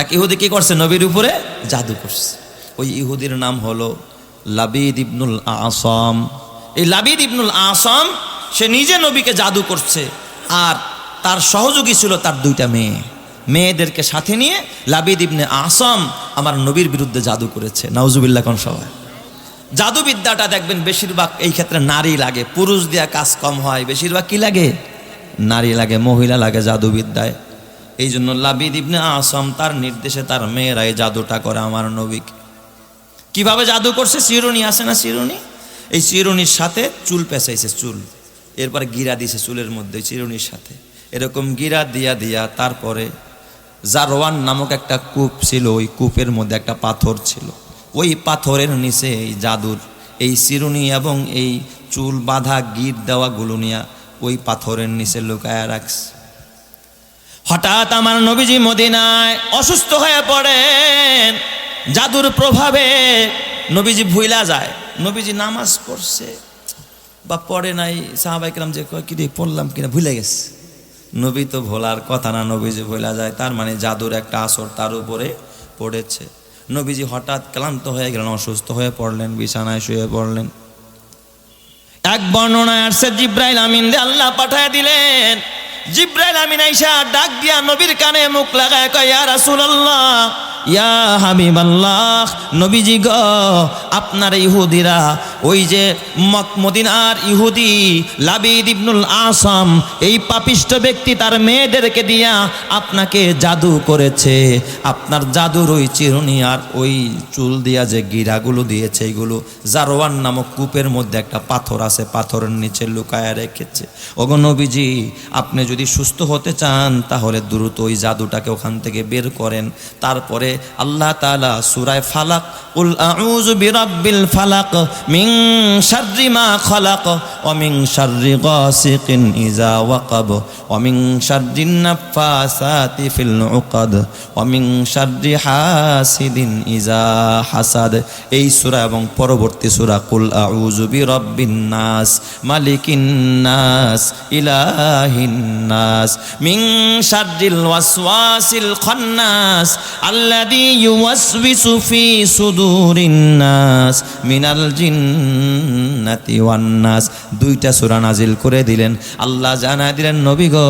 এক ইহুদি কি করছে? নবীর উপরে জাদু করছে। ওই ইহুদির নাম হলো লাবিদ ইবনুল আসম। এই লাবিদ ইবনুল আসম, সে নিজে নবীকে জাদু করছে আর তার সহযোগী ছিল তার দুইটা মেয়ে। মেয়েদেরকে সাথে নিয়ে লাবিদ ইবনে আসম আমার নবীর বিরুদ্ধে জাদু করেছে। নাউজুবিল্লাহ কোন সবাই জাদুবিদ্যাটা দেখবেন বেশিরভাগ এই ক্ষেত্রে নারী লাগে। পুরুষ দিয়া কাজ কম হয়। বেশিরভাগ কি লাগে? নারী লাগে, মহিলা লাগে জাদুবিদ্যায়। এই জন্য লাবিদ ইবনে আসম তার নির্দেশে তার মেয়েরা এই জাদুটা করে আমার নবীকে। কীভাবে জাদু করছে চিরুনি আছে না চিরুনি এই চিরুনির সাথে চুল পেঁচাইছে, চুল। এরপর গিরা দিছে চুলের মধ্যে চিরুনির সাথে। এরকম গিরা দিয়া দিয়া তারপরে জারওয়ান নামক একটা কূপ ছিল, ওই কূপের মধ্যে একটা পাথর ছিল। ওই পাথরের নিচে এই জাদুর, এই চিরুনি এবং এই চুল বাঁধা গির দেওয়া গুলুনিয়া ওই পাথরের নিচে লুকায়া রাখছে। হঠাৎ আমার নবীজি মদিনায় অসুস্থ হয়ে পড়েন। জাদুর প্রভাবে নবীজি ভুইলা যায়। নবীজি নামাজ পড়ছে। বা পড়ে নাই সাহাবাইকরাম যে কি রে, পড়লাম কিনা? ভুলে গেছে। নবী তো ভোলার কথা না, নবীজি ভুলা যায়। তার মানে জাদুর একটা আসর তার উপরে পড়েছে। নবীজি হঠাৎ ক্লান্ত হয়ে গেলেন, অসুস্থ হয়ে পড়লেন, বিছানায় শুয়ে পড়লেন। এক বর্ণনায় আসছে, জিব্রাইল আমিন আল্লাহ পাঠায় দিলেন। জিব্রাইল আমিন আইসা ডাক দিয়া নবীর কানে মুখ লাগায় কয়, ইয়া রাসূলুল্লাহ, ইয়া হাবিবাল্লাহ, নবীজি গ, আপনার ইহুদিরা ওই যে মদিনার ইহুদি লাবিদ ইবনুল আসাম, এই পাপিষ্ট ব্যক্তি তার মেয়েদেরকে দিয়া আপনাকে জাদু করেছে। আপনার জাদুর ওই চিরুনি আর ওই চুল দিয়া যে গিরাগুলো দিয়েছে, এইগুলো জারোয়ান নামক কূপের মধ্যে একটা পাথর আছে, পাথরের নিচে লুকায়া রেখেছে। ওগো নবীজি, আপনি যদি সুস্থ হতে চান, তাহলে দ্রুত ওই জাদুটাকে ওখান থেকে বের করেন। তারপরে আল্লাহ তাআলা সুরায় ফালাক, উল আউযু বিরাব্বিল ফালাক মিন শাররি মা খালাক। মিন শাররি গাসিকিন ইযা ওয়াকাব ওয়া মিন শাররিন নাফাসাতি ফিল উকাদ মিন শাররি হাসিদিন ইযা হাসাদ এই সূরা এবং পরবর্তী সূরা কুল আউযু বিরাব্বিন নাস, মালিকিন নাস, ইলাহিন নাস। মিন শাররিল ওয়াসওয়াসিল খান্নাস, আল্লাযী ইউওয়াসবিসু ফি সুদুরিন নাস, মিনাল জিন্নাতি ওয়ান দুইটা সূরা নাজিল করে দিলেন। আল্লাহ জানায় দিলেন, নবী গো,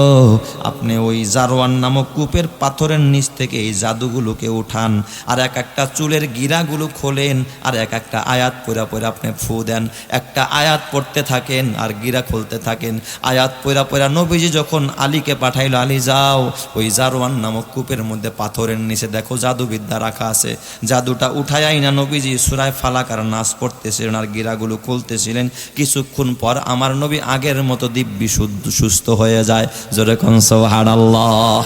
আপনি ওই জারওয়ান নামক কূপের পাথরের নিচ থেকে এই জাদুগুলোকে উঠান, আর এক একটা চুলের গিরাগুলো খোলেন, আর এক একটা আয়াত পড়া পড়া আপনি ফু দেন। একটা আয়াত পড়তে থাকেন, আর গিরা খুলতে থাকেন। আয়াত পড়া পড়া নবীজি যখন আলীকে পাঠাইল, আলী, যাও, ওই জারওয়ান নামক কূপের মধ্যে পাথরের নিচে দেখো জাদুবিদ্যা রাখা আছে। জাদুটা উঠাই না নবীজি, সুরায় ফালাকার নাচ পড়তেছিলেন আর গিরাগুলো খুলতেছিলেন। কিছুক্ষণ পর আমার নবী আগের মতো দিব্যি সুস্থ হয়ে যায়। জোরে আল্লাহ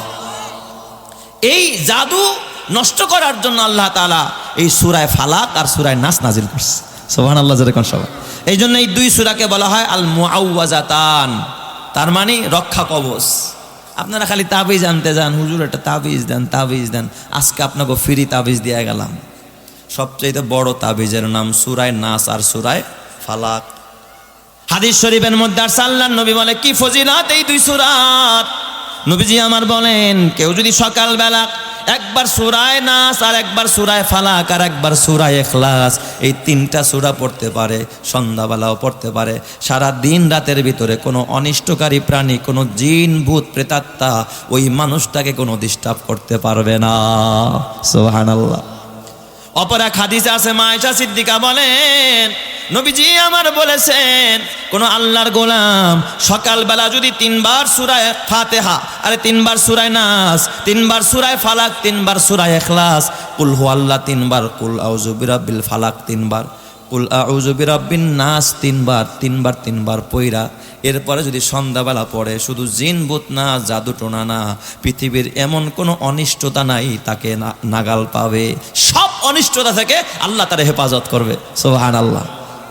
এই জাদু নষ্ট করার জন্য আল্লাহ তাআলা এই সুরায় ফালাক আর সুরায় নাস নাজিল করছে। সোহান আল্লাহ জোরে কোন সবাই। এই জন্য এই দুই সুরাকে বলা হয় আল মুআওয়াজাতান তার মানে রক্ষা কবচ। আপনারা খালি তাবিজ আনতে যান, হুজুর একটা তাবিজ দেন তাবিজ দেন। আজকে আপনাকে ফ্রি তাবিজ দিয়ে গেলাম। সবচেয়ে বড় তাবিজের নাম সুরায় নাস আর সুরায় ফালাক। হাদিস শরীফের মধ্যে আর সাল্লান নবী বলে, কি ফজিলাত এই দুই সুরাত? নবীজি আমার বলেন, কেউ যদি সকালবেলা একবার সুরায় নাস আর একবার সুরায় ফালাক আর একবার সুরায় এখলাস, এই তিনটা সুরা পড়তে পারে, সন্ধ্যাবেলাও পড়তে পারে। সারা দিন রাতের ভিতরে কোনো অনিষ্টকারী প্রাণী, কোনো জিন, ভূত, প্রেতাত্মা ওই মানুষটাকে কোনো ডিস্টার্ব করতে পারবে না। সোহানাল্লাহ অপর এক হাদিসে আছে, মায়েশা সিদ্দিকা বলেন, নবীজি আমার বলেছেন, কোন আল্লাহর গোলাম সকালবেলা যদি তিনবার সুরায় ফাতেহা, আরে তিনবার সুরায় নাস, তিনবার সুরায় ফালাক, তিনবার সুরায় এখলাস কুল হু আল্লাহ তিনবার, কুল আউযু বিরাব্বিল ফালাক তিনবার, কুল আউযু বিরাব্বিন নাস তিনবার তিনবার তিনবার পৈরা এরপরে যদি সন্ধ্যাবেলা পড়ে, শুধু জিন, বুত না, জাদু টোনা না, পৃথিবীর এমন কোনো অনিষ্টতা নাই, তাকে নাগাল পাবে, সব অনিষ্টতা থেকে আল্লাহ তার হেফাজত করবে। সোহান আল্লাহ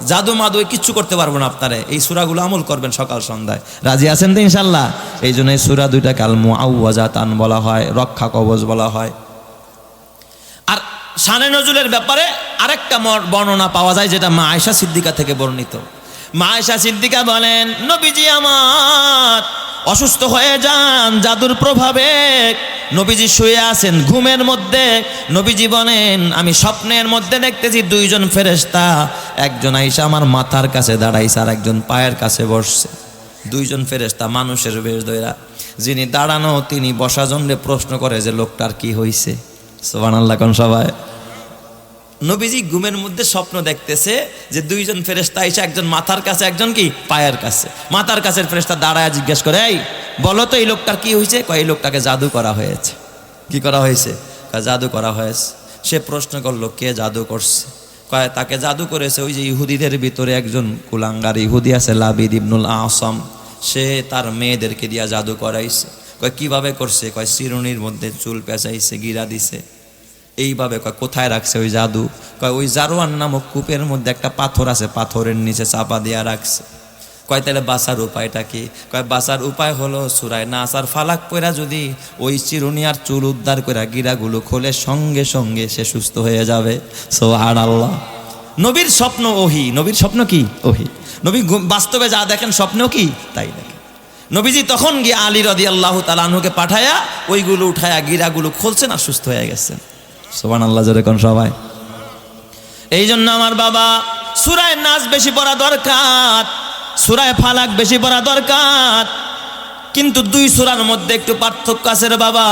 জাদু মাদু কিচ্ছু করতে পারব না আপনারে। এই সুরাগুলো আমল করবেন সকাল সন্ধ্যায়। রাজি আছেন তো ইনশাল্লাহ এই জন্য এই সুরা দুইটাকে আল মুআওয়াজাতান বলা হয়, রক্ষা কবচ বলা হয়। আর শানে নজরুলের ব্যাপারে আরেকটা বর্ণনা পাওয়া যায়, যেটা মা আয়সা সিদ্দিকা থেকে বর্ণিত। মা আয়সা সিদ্দিকা বলেন, নবীজি আমার অসুস্থ হয়ে যান, জাদুর প্রভাবে। নবীজি শুয়ে আছেন ঘুমের মধ্যে। নবীজি বলেন, আমি স্বপ্নের মধ্যে দেখতেছি দুইজন ফেরেশতা। একজন আইসা আমার মাথার কাছে দাঁড়াইছে আর একজন পায়ের কাছে বসছে। দুইজন ফেরেশতা মানুষের বেশ দইরা যিনি দাঁড়ানো, তিনি বসা জন্যে প্রশ্ন করে যে, লোকটার কি হইছে? সোবান আল্লাহ সবাই নবীজি ঘুমের মধ্যে স্বপ্ন দেখতেছে যে দুইজন ফেরেস্তা এসে একজন মাথার কাছে, একজন কি? পায়ের কাছে। মাথার কাছের ফেরেস্তা দাঁড়ায় জিজ্ঞেস করে, এই, বলো তো এই লোকটার কি হয়েছে কয়, এই লোকটাকে জাদু করা হয়েছে। কি করা হয়েছে? জাদু করা হয়েছে। সে প্রশ্ন করল, কে জাদু করছে? কয়, তাকে জাদু করেছে ওই যে ইহুদিদের ভিতরে একজন কুলাঙ্গার ইহুদি আছে, লাবিদ ইবনুল আসম। সে তার মেয়েদেরকে দিয়া জাদু করাইছে। কয়, কীভাবে করছে? কয়, শিরুনির মধ্যে চুল পেঁচাইছে, গিরা দিছে। এইভাবে কয়, কোথায় রাখছে ওই জাদু? কয়, ওই জারোয়ান নামক কূপের মধ্যে একটা পাথর আছে, পাথরের নিচে চাপা দিয়া রাখছে। কয়, তাহলে বাসার উপায়টা কি? কয় বাসার উপায় হলো সুরায় নাসার ফালাক পয়রা যদি ওই চিরুনিয়ার চুল উদ্ধার করে গিরাগুলো খোলে, সঙ্গে সঙ্গে সে সুস্থ হয়ে যাবে। সো সোহান আল্লাহ নবীর স্বপ্ন ওহি। নবীর স্বপ্ন কি? ওহি। নবী বাস্তবে যা দেখেন স্বপ্নেও কি? তাই দেখেন। নবীজি তখন গিয়ে আলী রদি আল্লাহ তালাহুকে পাঠায়া ওইগুলো উঠায়া গিরাগুলো খুলছেন আর সুস্থ হয়ে গেছেন। সোবান আল্লাহ জোরে সবাই? এই জন্য আমার বাবা, সুরায় নাচ বেশি পড়া দরকার, সুরায় ফালাক বেশি পড়া দরকার। কিন্তু দুই সুরার মধ্যে একটু পার্থক্য আছে রে বাবা।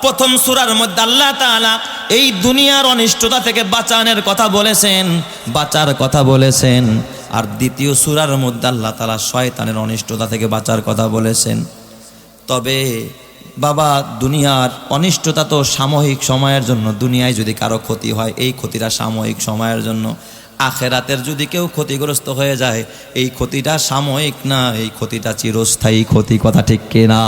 প্রথম সুরার মধ্যে আল্লাহ তাআলা এই দুনিয়ার অনিষ্টতা থেকে বাঁচানোর কথা বলেছেন, বাঁচার কথা বলেছেন। আর দ্বিতীয় সুরার মধ্যে আল্লাহ তাআলা শয়তানের অনিষ্টতা থেকে বাঁচার কথা বলেছেন। তবে বাবা, দুনিয়ার অনিষ্টতা তো সাময়িক সময়ের জন্য, দুনিয়ায় যদি কারও ক্ষতি হয়, এই ক্ষতিটা সাময়িক সময়ের জন্য। আখেরাতের যদি কেউ ক্ষতিগ্রস্ত হয়ে যায়, এই ক্ষতিটা সাময়িক না, এই ক্ষতিটা চিরস্থায়ী ক্ষতি, কথা ঠিক কিনা?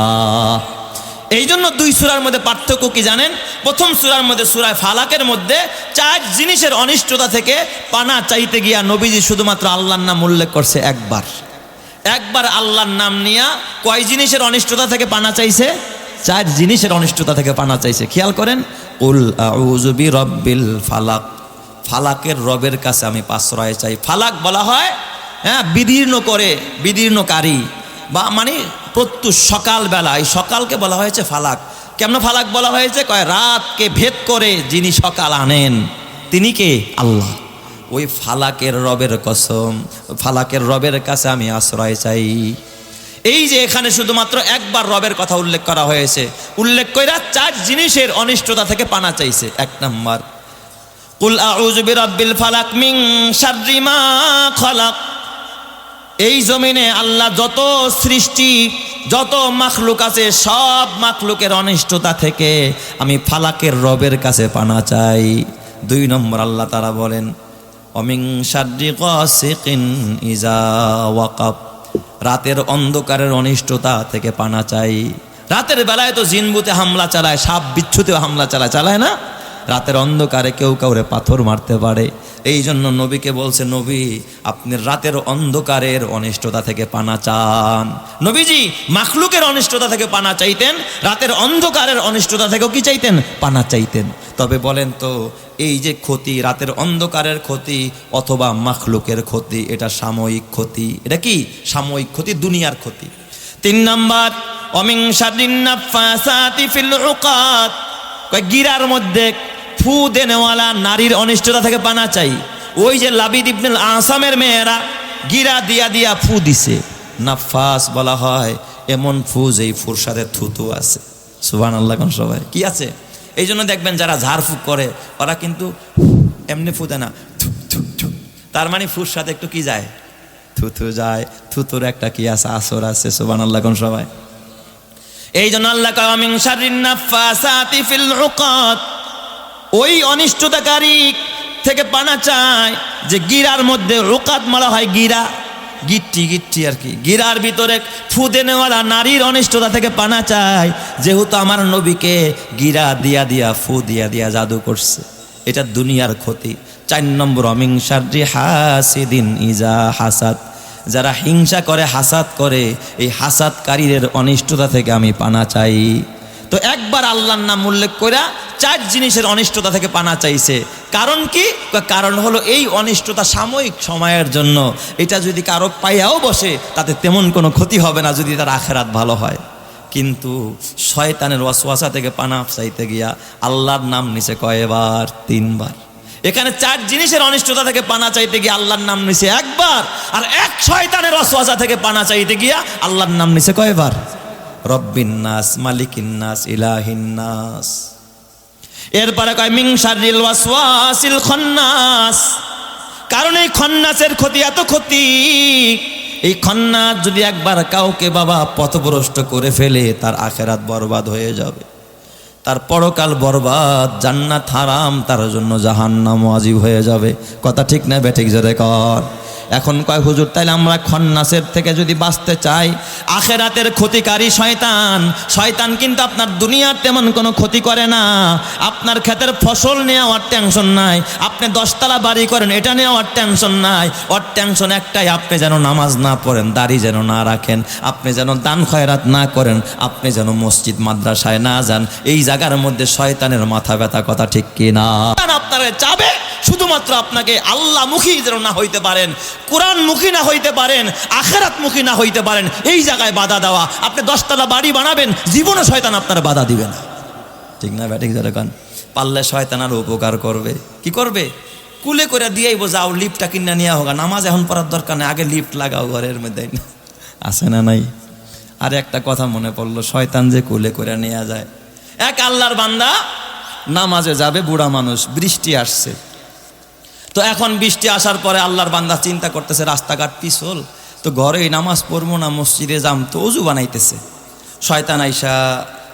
এই জন্য দুই সুরার মধ্যে পার্থক্য কি জানেন? প্রথম সুরার মধ্যে সুরায় ফালাকের মধ্যে চার জিনিসের অনিষ্টতা থেকে পানা চাইতে গিয়া নবীজি শুধুমাত্র আল্লাহর নাম উল্লেখ করছে একবার। একবার আল্লাহর নাম নিয়া কয় জিনিসের অনিষ্টতা থেকে পানা চাইছে? চার জিনিসের অনিষ্টতা থেকে পানা চাইছে। খেয়াল করেন উল আউজুবি রব্বিল ফালাক। ফালাকের রবের কাছে আমি পাশ্রয় চাই। ফালাক বলা হয় হ্যাঁ বিদীর্ণ করে, বিদীর্ণকারী বা মানে প্রত্যুষ সকালবেলা। এই সকালকে বলা হয়েছে ফালাক। কেমন ফালাক বলা হয়েছে? কয়, রাতকে ভেদ করে যিনি সকাল আনেন, তিনি কে? আল্লাহ। ওই ফালাকের রবের কসম, ফালাকের রবের কাছে আমি আশ্রয় চাই। এই যে এখানে শুধুমাত্র একবার রবের কথা উল্লেখ করা হয়েছে, উল্লেখ কইরা চার জিনিসের অনিষ্টতা থেকে পানা চাইছে। এক নাম্বার, কুল আউযু বিরাব্বিল ফালাক মা খালাক। এই জমিনে আল্লাহ যত সৃষ্টি, যত মাখলুক আছে, সব মাখলুকের অনিষ্টতা থেকে আমি ফালাকের রবের কাছে পানা চাই। দুই নম্বর, আল্লাহ তারা বলেন অমিং শাররি গাসিকিন ইজা ওয়াকাব। রাতের অন্ধকারের অনিষ্টতা থেকে পানা চাই। রাতের বেলায় তো জিনবুতে হামলা চালায়, সাপ বিচ্ছুতে হামলা চালায় চালায় না? রাতের অন্ধকারে কেউ কাউরে পাথর মারতে পারে। এই জন্য নবীকে বলছে, নবী, আপনি রাতের অন্ধকারের অনিষ্টতা থেকে পানা চান। নবীজি, মাখলুকের অনিষ্টতা থেকে পানা চাইতেন, রাতের অন্ধকারের অনিষ্টতা থেকেও কি চাইতেন? পানা চাইতেন। তবে বলেন তো, এই যে ক্ষতি, রাতের অন্ধকারের ক্ষতি অথবা মাখলুকের ক্ষতি, এটা সাময়িক ক্ষতি। এটা কি? সাময়িক ক্ষতি, দুনিয়ার ক্ষতি। তিন নাম্বার অমিং সাদিনাফাসাতি ফিল উকাত। গিরার মধ্যে ফু দেনেওয়ালা নারীর অনিষ্টতা থেকে পানা চাই। ওই যে লাবিদ ইবনুল আসামের মেয়েরা গিরা দিয়া দিয়া ফু দিছে। নাফাস বলা হয়, এমন ফু যেই ফুর সাথে থুতু আছে। সুবান আল্লাহ কোন সবাই। কি আছে? এই জন্য দেখবেন যারা ঝাড়ফুঁক করে, ওরা কিন্তু এমনি ফু দেয় না। তার মানে ফুর সাথে একটু কি যায়? থুথু যায়। থুতুর একটা কি আছে? আসর আছে। সুবান আল্লাহ কোন সবাই। এই জন্য আল্লাহ কয় মিন শাররিন নাফাসাতি ফিল উকাদ ওই অনিষ্টতাকারী থেকে পানা চায় যে গিরার মধ্যে রোকাত মারা হয় গিরা। গিট্টি গিট্টি আর কি। গিরার ভিতরে ফুদে নেওয়ালা নারীর অনিষ্টতা থেকে পানা চায়, যেহেতু আমার নবীকে গিরা দিয়া দিয়া, ফু দিয়া দিয়া জাদু করছে। এটা দুনিয়ার ক্ষতি। চার নম্বর, অমিংসারি হাসিদিন ইজা হাসাদ। যারা হিংসা করে, হাসাদ করে, এই হাসাদকারীদের অনিষ্টতা থেকে আমি পানা চাই। তো একবার আল্লাহর নাম উল্লেখ করে চার জিনিসের অনিষ্টতা থেকে পানা চাইছে। কারণ কি? কারণ হলো এই অনিষ্টতা সাময়িক সময়ের জন্য। এটা যদি কারও পাইয়াও বসে, তাতে তেমন কোনো ক্ষতি হবে না যদি তার আখেরাত ভালো হয়। কিন্তু শয়তানের ওয়াসওয়াসা থেকে পানা চাইতে গিয়া আল্লাহর নাম নিচে কয়বার? তিনবার। এখানে চার জিনিসের অনিষ্টতা থেকে পানা চাইতে গিয়ে আল্লাহর নাম নিছে একবার, আর এক শয়তানের ওয়াসওয়াসা থেকে পানা চাইতে গিয়া আল্লাহর নাম নিছে কয়বার? রব্বিন্নাস মালিকিন্নাস ইলাহিন্নাস এরপরে কয়, মিং শারিল ওয়াসওয়াসিল খন্নাস। কারণ এই খন্নাসের ক্ষতি এত ক্ষতি, এই খন্নাস যদি একবার কাউকে বাবা পথভ্রষ্ট করে ফেলে, তার আখেরাত বরবাদ হয়ে যাবে। তার পরকাল বরবাদ, জান্নাত হারাম, তার জন্য জাহান্নাম আজিব হয়ে যাবে। কথা ঠিক না বেঠিক জোরে কর। এখন কয়, হুজুর, তাইলে আমরা খন্নাসের থেকে যদি বাঁচতে চাই, আখেরাতের ক্ষতিকারী শয়তান। শয়তান কিন্তু আপনার দুনিয়ার তেমন কোনো ক্ষতি করে না। আপনার ক্ষেতের ফসল নেওয়ার টেনশন নাই। আপনি দশতলা বাড়ি করেন, এটা নেওয়ার টেনশন নাই। ওর টেনশন একটাই, আপনি যেন নামাজ না পড়েন, দাড়ি যেন না রাখেন, আপনি যেন দান খয়রাত না করেন, আপনি যেন মসজিদ, মাদ্রাসায় না যান। এই জায়গার মধ্যে শয়তানের মাথা ব্যথা কথা ঠিক কিনা? আপনারা চাবে শুধুমাত্র আপনাকে আল্লাহ মুখী যেন না হইতে পারেন, কোরআন মুখী না হইতে পারেন, আখেরাত মুখী না হইতে পারেন, এই জায়গায় বাধা দেওয়া। আপনি দশতলা বাড়ি বানাবেন, জীবনে শয়তান আপনার বাধা দিবে না। ঠিক না ব্যাটিক ধরে কান? পারলে শয়তান আরও উপকার করবে। কি করবে? কুলে করে দিয়েই বোঝাও লিফটটা কিনে নিয়ে হোক নামাজ এখন পড়ার দরকার নেই, আগে লিফট লাগাও ঘরের মধ্যে। আছে না নাই? আর একটা কথা মনে পড়ল, শয়তান যে কুলে করে নেওয়া যায়। এক আল্লাহর বান্দা নামাজে যাবে, বুড়া মানুষ, বৃষ্টি আসছে। তো এখন বৃষ্টি আসার পরে আল্লাহর বান্দা চিন্তা করতেছে, রাস্তাঘাট পিছল, তো ঘরেই নামাজ পড়ব না, মসজিদে যাম, তো অজু বানাইতেছে। শয়তান আইসা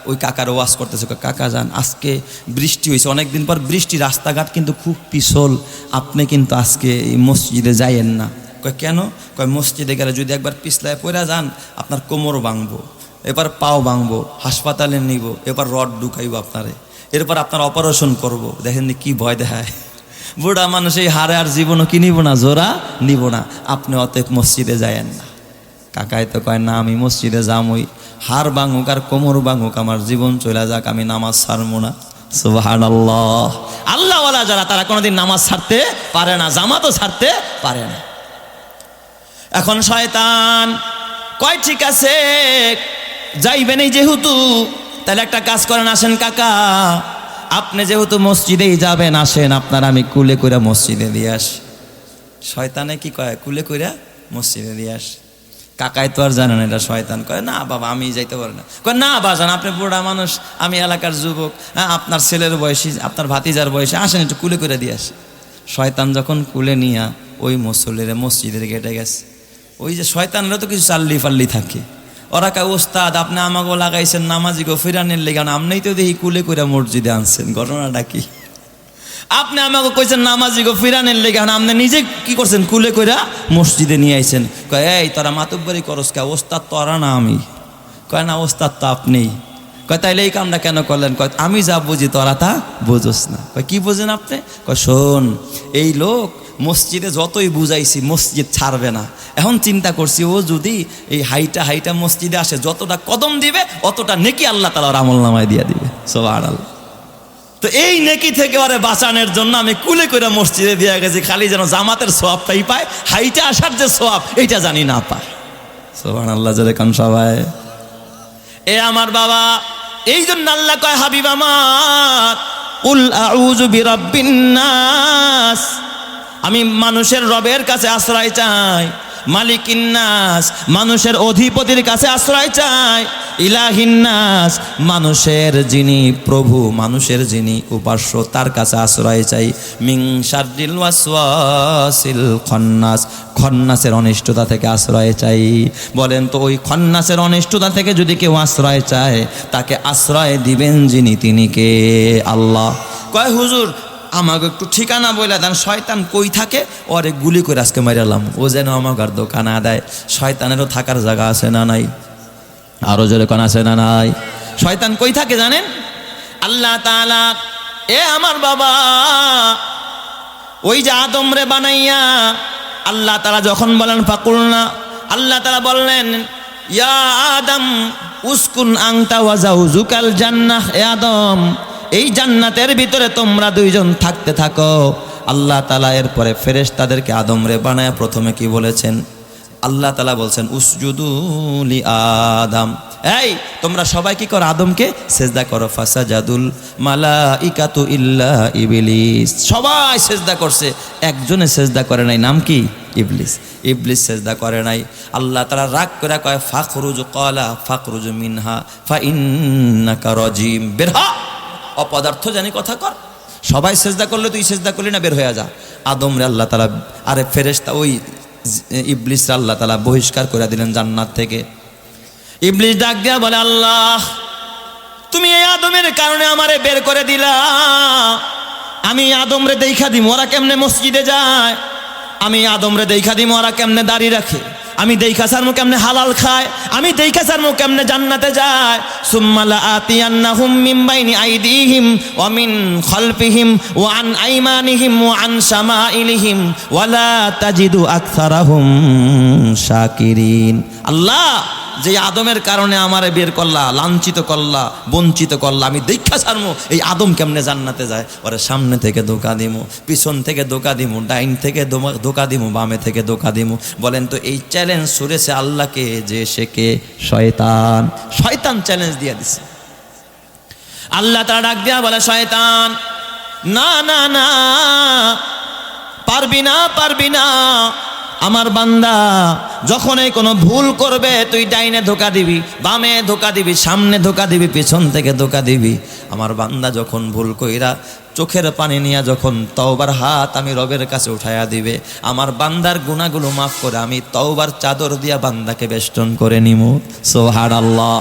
ওই কাকার ওয়াজ করতেছে কাকা যান, আজকে বৃষ্টি হয়েছে অনেকদিন পর বৃষ্টি, রাস্তাঘাট কিন্তু খুব পিছল, আপনি কিন্তু আজকে এই মসজিদে যাইয়েন না। কয়, কেন? কয়, মসজিদে গেলে যদি একবার পিছলায় পড়া যান, আপনার কোমর ভাঙবো, এবার পাও ভাঙবো, হাসপাতালে নিব, এবার রড ঢুকাইব আপনারে, এরপর আপনার অপারেশন করব। দেখেন কি ভয় দেখায়। বুড়া মানুষ এই হারে আর জীবনও কি নিব না? জোড়া নিব না। আপনি অতএব মসজিদে যায়েন না। কাকাই তো কয়, না, আমি মসজিদে যামই। হার বাঙুক আর কোমর বাঙুক আমার জীবন চলে যাক, আমি নামাজ ছাড়বো না। সুবাহান আল্লাহ যারা, তারা কোনোদিন নামাজ ছাড়তে পারে না, জামাতও ছাড়তে পারে না। এখন শয়তান কয়, ঠিক আছে যাইবেন এই যেহেতু। তাহলে একটা কাজ করেন, আসেন কাকা। আপনি যেহেতু মসজিদেই যাবেন, আসেন, আপনার আমি কুলে কইরা মসজিদে দিয়ে আসি। শয়তানে কি কয়? কুলে কইরা মসজিদে দিয়ে আস। কাকাই তো আর জানেন এটা শয়তান কয়, না বাবা, আমি যাইতে পারি না। কয়, না বাজান আপনি বুড়া মানুষ, আমি এলাকার যুবক হ্যাঁ আপনার ছেলের বয়সী, আপনার ভাতিজার বয়সী, আসেন একটু কুলে করে দিয়ে আসি। শয়তান যখন কুলে নিয়া ওই মুসল্লির মসজিদের গেটে গেছে। ওই যে শয়তানেরও তো কিছু চাল্লি ফাল্লি থাকে। ওরা কা ওস্তাদ, আপনি আমাকেও লাগাইছেন নামাজি গো, ফিরানের লেগান আপনি তো দেখি কুলে করে মসজিদে আনছেন, ঘটনাটা কি? আপনি আমাকে কইছেন নামাজি গো, ফিরানের লেগে এখন আপনি নিজে কি করছেন? কুলে কইরা মসজিদে নিয়ে আইছেন। কয়, এই, তোরা মাতব্বরি করস কে, ওস্তাদ তোরা না আমি। কয়, না, ওস্তাদ তো আপনিই কয়, তাইলে এই কামটা কেন করলেন? কয়, আমি যা বুঝি তোরা তা বুঝোস না। কয়, কি বোঝেন আপনি? কয়, শোন, এই লোক মসজিদে যতই বুঝাইছি, মসজিদ ছাড়বে না। এখন চিন্তা করছি, ও যদি এই হাইটা হাইটা মসজিদে আসে, যতটা কদম দিবে, অতটা নেকি আল্লাহ তালার আমল নামায় দিয়ে দিবে। সব আড়াল তো এই নেকি থেকে ওরে বাঁচানোর জন্য আমি কুলে করে মসজিদে দিয়ে গেছি, খালি যেন জামাতের সোয়াবটাই পায়, হাইটা আসার যে সোয়াব, এইটা জানি না পায়। সোহান আল্লাহ কান সবাই। এ আমার বাবা এই জন্য আল্লাহ কয়, হাবিব আমার উল আউযু বিরাব্বিন আমি মানুষের রবের কাছে আশ্রয় চাই, মালিক মালিকিন্নাস মানুষের অধিপতির কাছে আশ্রয় চাই। ইলাহিন্নাস মানুষের যিনি প্রভু, মানুষের যিনি উপাস্য, তার কাছে আশ্রয় চাই। মিং শারদিল ওয়াসওয়াসিল খন্নাস, খন্নাসের অনিষ্টতা থেকে আশ্রয় চাই। বলেন তো, ওই খন্নাসের অনিষ্টতা থেকে যদি কেউ আশ্রয় চায়, তাকে আশ্রয় দিবেন যিনি, তিনি কে? আল্লাহ। কয়, হুজুর আমাকে একটু ঠিকানা বলে দেন, শয়তান কই থাকে? ওরে গুলি করে আজকে মারালাম ও যেন আমাকে দোকান দেয়। শয়তানেরও থাকার জায়গা আছে না নাই? আরও জোরে কোন আছে না নাই? শয়তান কই থাকে জানেন? আল্লাহ তাআলা, এ আমার বাবা, ওই যে আদম রে বানাইয়া আল্লাহ তারা যখন বলেন ফাকুল না আল্লাহ তারা বললেন, ইয়া আদম, উস্কুন আংতা ওয়াজাউ জুকাল জান্নাহ, এ আদম এই জান্নাতের ভিতরে তোমরা দুইজন থাকতে থাকো। আল্লাহ তালা এরপরে ফেরেশ তাদেরকে আদম রে বানায় প্রথমে কি বলেছেন? আল্লাহ তালা বলছেন উসজুদুলি আদম। এই, তোমরা সবাই কি করো আদমকে? সেজদা করো ফাসা জাদুল মালা ইকাতু ইল্লা ইবলিস। সবাই সেজদা করছে। একজনে সেজদা করে নাই, নাম কি? ইবলিস। ইবলিস সেজদা করে নাই। আল্লাহ তারা রাগ করে কয়, ফাখরুজ কলা ফাখরুজ মিনহা, ফা ইন্নাকা রাজিম। বের হ! অপদার্থ জানি কথা কর। সবাই সেজদা করলে তুই সেজদা করলি না, বের হয়ে যা। আদম রে আল্লাহ তালা আরে ফেরেশতা ওই ইবলিস আল্লাহ তালা বহিষ্কার করে দিলেন জান্নাত থেকে। ইবলিস ডাক দিয়া বলে, আল্লাহ, তুমি এই আদমের কারণে আমারে বের করে দিলা। আমি আদমরে দেখা দিম, ওরা কেমনে মসজিদে যায়? আমি আদমরে দেখা দিম, ওরা কেমনে দাঁড়িয়ে রাখে? আমি দেখা সারমু কেমনে হালাল খায়? আমি দেখা সারমু কেমনে জান্নাতে যায়? সুম্মালা আতিয়ান্নাহুম মিম বাইনি আইদিহিম ওয়া মিন খালফিহিম ওয়া আন আইমানিহিম ও আন শামাইলিহিম ওয়ালা তাজিদু আকসারাহুম শাকিরিন। আল্লাহ! যে আদমের কারণে আমারে বের করলা, লাঞ্ছিত করলা, বঞ্চিত করলা, আমি দেখা ছাড়মু, এই আদম কেমনে জান্নাতে যায়? ওরে সামনে থেকে ধোকা দিমু, পিছন থেকে ধোকা দিমু, ডাইন থেকে ধোকা দিমু, বামে থেকে ধোকা দিমু। বলেন তো, এই চ্যালেঞ্জ সুরেছে আল্লাহকে যে সে কে? শয়তান। শয়তান চ্যালেঞ্জ দিয়ে দিছে। আল্লাহ তারা ডাক দিয়া বলে, শয়তান, না না না, পারবি না পারবি না। আমার বান্দা, যখনই কোনো ভুল করবে, তুই ডাইনে ধোকা দিবি, বামে ধোকা দিবি, সামনে ধোকা দিবি, পেছন থেকে ধোকা দিবি। আমার বান্দা যখন ভুল কইরা চোখের পানি নিয়ে যখন তওবার হাত আমি রবের কাছে উঠাইয়া দিবে, আমার বান্দার গুণাগুলো মাফ করে আমি তওবার চাদর দিয়া বান্দাকে বেষ্টন করে নিমু। সোহার আল্লাহ